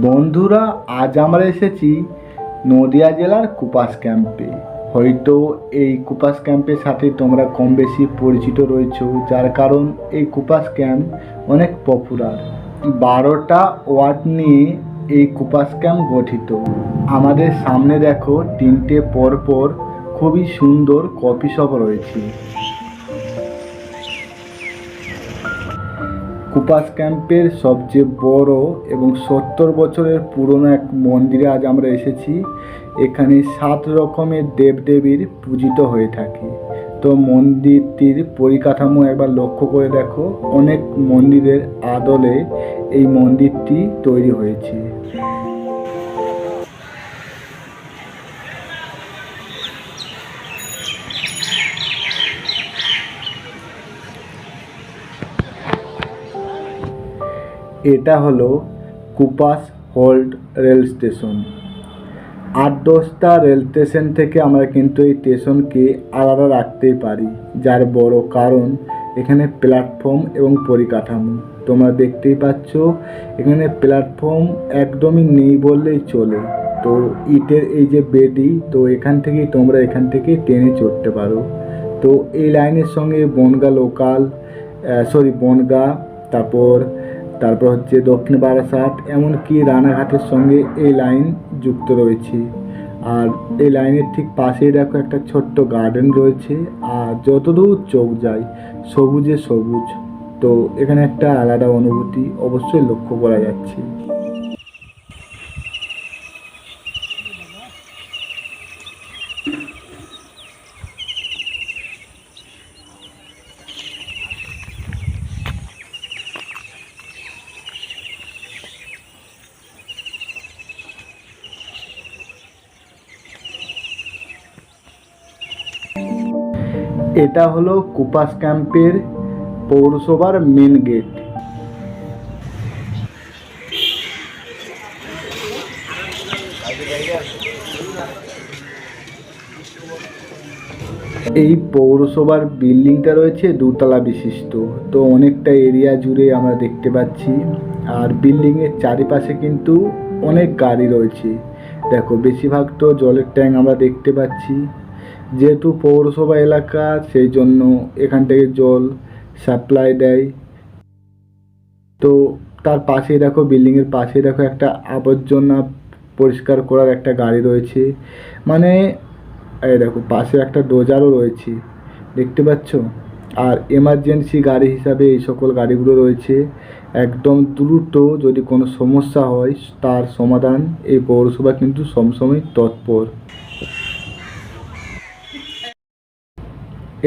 বন্ধুরা, আজ আমরা এসেছি নদিয়া জেলার কুপাস ক্যাম্পে। হয়তো এই কুপাস ক্যাম্পের সাথে তোমরা কম বেশি পরিচিত রয়েছ, যার কারণ এই কুপাস ক্যাম্প অনেক পপুলার বারোটা ওয়ার্ড নিয়ে এই কুপাস ক্যাম্প গঠিত। আমাদের সামনে দেখো, তিনটে পরপর খুবই সুন্দর কফি শপ রয়েছে। কুপাস ক্যাম্পের সবচেয়ে বড় এবং সত্তর বছরের পুরনো এক মন্দিরে আজ আমরা এসেছি। এখানে সাত রকমের দেবদেবীর পূজিত হয়ে থাকে। তো মন্দিরটির পরিকাঠামো একবার লক্ষ্য করে দেখো। অনেক মন্দিরের আদলে এই মন্দিরটি তৈরি হয়েছে। এটা হলো কুপাস হোল্ড রেল স্টেশন। আট দশটা রেল স্টেশন থেকে আমরা কিন্তু এই স্টেশনকে আলাদা রাখতেই পারি, যার বড় কারণ এখানে প্ল্যাটফর্ম এবং পরিকাঠামো। তোমরা দেখতেই পাচ্ছ, এখানে প্ল্যাটফর্ম একদমই নেই বললেই চলে। তো ইটের এই যে বেদি, তো এখান থেকেই তোমরা এখান থেকে ট্রেনে চড়তে পারো। তো এই লাইনের সঙ্গে বনগা লোকাল সরি বনগা, তারপর তারপর হচ্ছে দক্ষিণ বারাসাত এমনকি রানাঘাটের সঙ্গে এই লাইন যুক্ত রয়েছে। আর এই লাইনের ঠিক পাশেই দেখো একটা ছোট্ট গার্ডেন রয়েছে, আর যতদূর চোখ যায় সবুজে সবুজ। তো এখানে একটা আলাদা অনুভূতি অবশ্যই লক্ষ্য করা যাচ্ছে। এটা হলো কুপাস ক্যাম্পের পৌরসভার মেন গেট এই পৌরসভার বিল্ডিংটা রয়েছে দুতলা বিশিষ্ট, তো অনেকটা এরিয়া জুড়ে আমরা দেখতে পাচ্ছি। আর বিল্ডিংয়ের চারিপাশে কিন্তু অনেক গাড়ি রয়েছে। দেখো, বেশিরভাগ তো জলের ট্যাঙ্ক আমরা দেখতে পাচ্ছি। যেহেতু পৌরসভা এলাকা, সেই জন্য এখান থেকে জল সাপ্লাই দেয়। তো তার পাশেই দেখো বিল্ডিংয়ের পাশে দেখো একটা আবর্জনা পরিষ্কার করার একটা গাড়ি রয়েছে। মানে এই দেখো, পাশে একটা ডোজারও রয়েছে। দেখতে পাচ্ছ? আর এমার্জেন্সি গাড়ি হিসাবে এই সকল গাড়িগুলো রয়েছে। একদম দ্রুত যদি কোনো সমস্যা হয়, তার সমাধান এই পৌরসভা কিন্তু সবসময় তৎপর।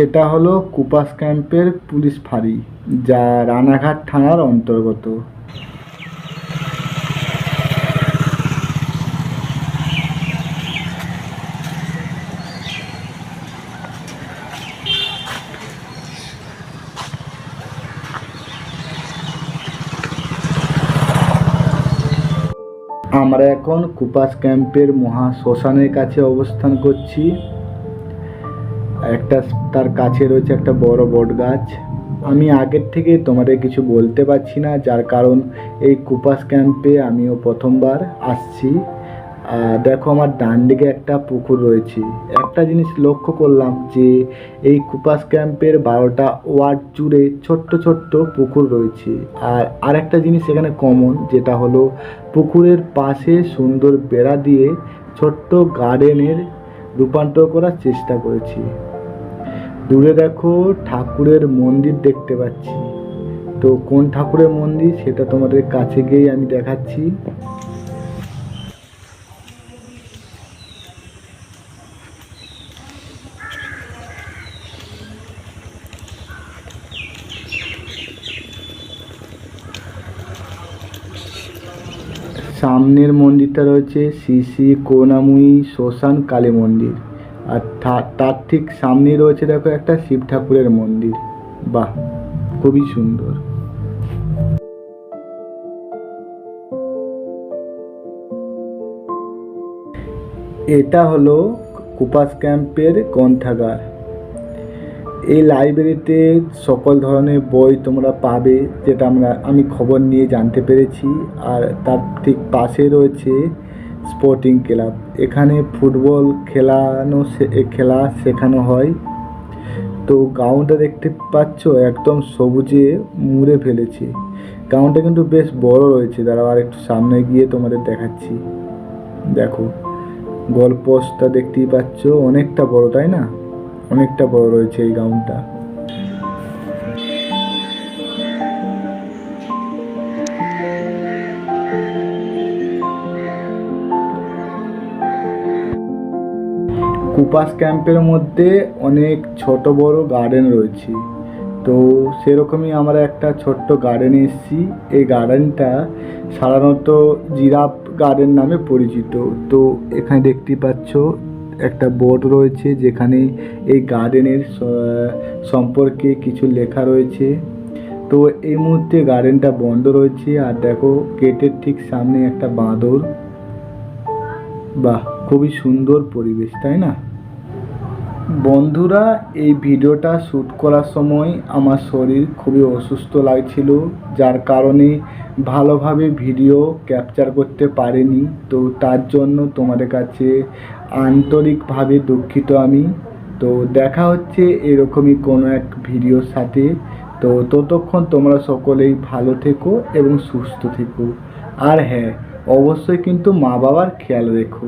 এটা হলো কুপাস ক্যাম্পের পুলিশ ফাঁড়ি, যা রানাঘাট থানার অন্তর্গত। আমরা এখন কুপাস ক্যাম্পের মহা শ্মশানের কাছে অবস্থান করছি। একটা তার কাছে রয়েছে একটা বড় বট গাছ। আমি আগের থেকে তোমাদের কিছু বলতে পারছি না, যার কারণ এই কুপাস ক্যাম্পে আমিও প্রথমবার আসছি। দেখো আমার ডান দিকে একটা পুকুর রয়েছে। একটা জিনিস লক্ষ্য করলাম যে এই কুপাস ক্যাম্পের বারোটা ওয়ার্ড জুড়ে ছোট্ট ছোট্ট পুকুর রয়েছে। আর আরেকটা জিনিস এখানে কমন যেটা হলো পুকুরের পাশে সুন্দর বেড়া দিয়ে ছোট্ট গার্ডেনের রূপান্তর করার চেষ্টা করেছি। দূরে দেখো ঠাকুরের মন্দির দেখতে পাচ্ছি। তো কোন ঠাকুরের মন্দির সেটা তোমাদের কাছে গিয়েই আমি দেখাচ্ছি। সামনের মন্দিরটা রয়েছে শ্রী শ্রী করুণাময়ী শ্মশান কালী মন্দির। আর তার ঠিক সামনেই রয়েছে দেখো একটা শিব ঠাকুরের মন্দির। বাহ, খুবই সুন্দর। এটা হলো কুপাস ক্যাম্পের গ্রন্থাগার। এই লাইব্রেরিতে সকল ধরনের বই তোমরা পাবে, যেটা আমরা আমি খবর নিয়ে জানতে পেরেছি। আর তার ঠিক পাশে রয়েছে স্পোর্টিং ক্লাব। এখানে ফুটবল খেলানো খেলা শেখানো হয়। তো গ্রাউন্ডটা দেখতে পাচ্ছ, একদম সবুজে মুড়ে ফেলেছে। গ্রাউন্ডটা কিন্তু বেশ বড় রয়েছে। দাঁড়াও, আর একটু সামনে গিয়ে তোমাদের দেখাচ্ছি। দেখো গোল পোস্টটা দেখতেই পাচ্ছ। অনেকটা বড়, তাই না? অনেকটা বড় রয়েছে এই গ্রাউন্ডটা কুপাস ক্যাম্পের মধ্যে অনেক ছোট বড় গার্ডেন রয়েছে। তো সেরকমই আমরা একটা ছোট্ট গার্ডেনে এসেছি। এই গার্ডেনটা সাধারণত জিরাফ গার্ডেন নামে পরিচিত। তো এখানে দেখতে পাচ্ছ একটা বোর্ড রয়েছে যেখানে এই গার্ডেনের সম্পর্কে কিছু লেখা রয়েছে। তো এই মুহূর্তে গার্ডেনটা বন্ধ রয়েছে। আর দেখো গেটের ঠিক সামনে একটা বাঁদর। বাহ, খুবই সুন্দর পরিবেশ, তাই না? বন্ধুরা, এই ভিডিওটা শ্যুট করার সময় আমার শরীর খুবই অসুস্থ লাগছিল, যার কারণে ভালোভাবে ভিডিও ক্যাপচার করতে পারিনি। তো তার জন্য তোমাদের কাছে আন্তরিকভাবে দুঃখিত আমি। তো দেখা হচ্ছে এরকমই কোনো এক ভিডিওর সাথে। তো ততক্ষণ তোমরা সকলেই ভালো থেকো এবং সুস্থ থেকো। আর হ্যাঁ অবশ্যই কিন্তু মা বাবার খেয়াল রেখো।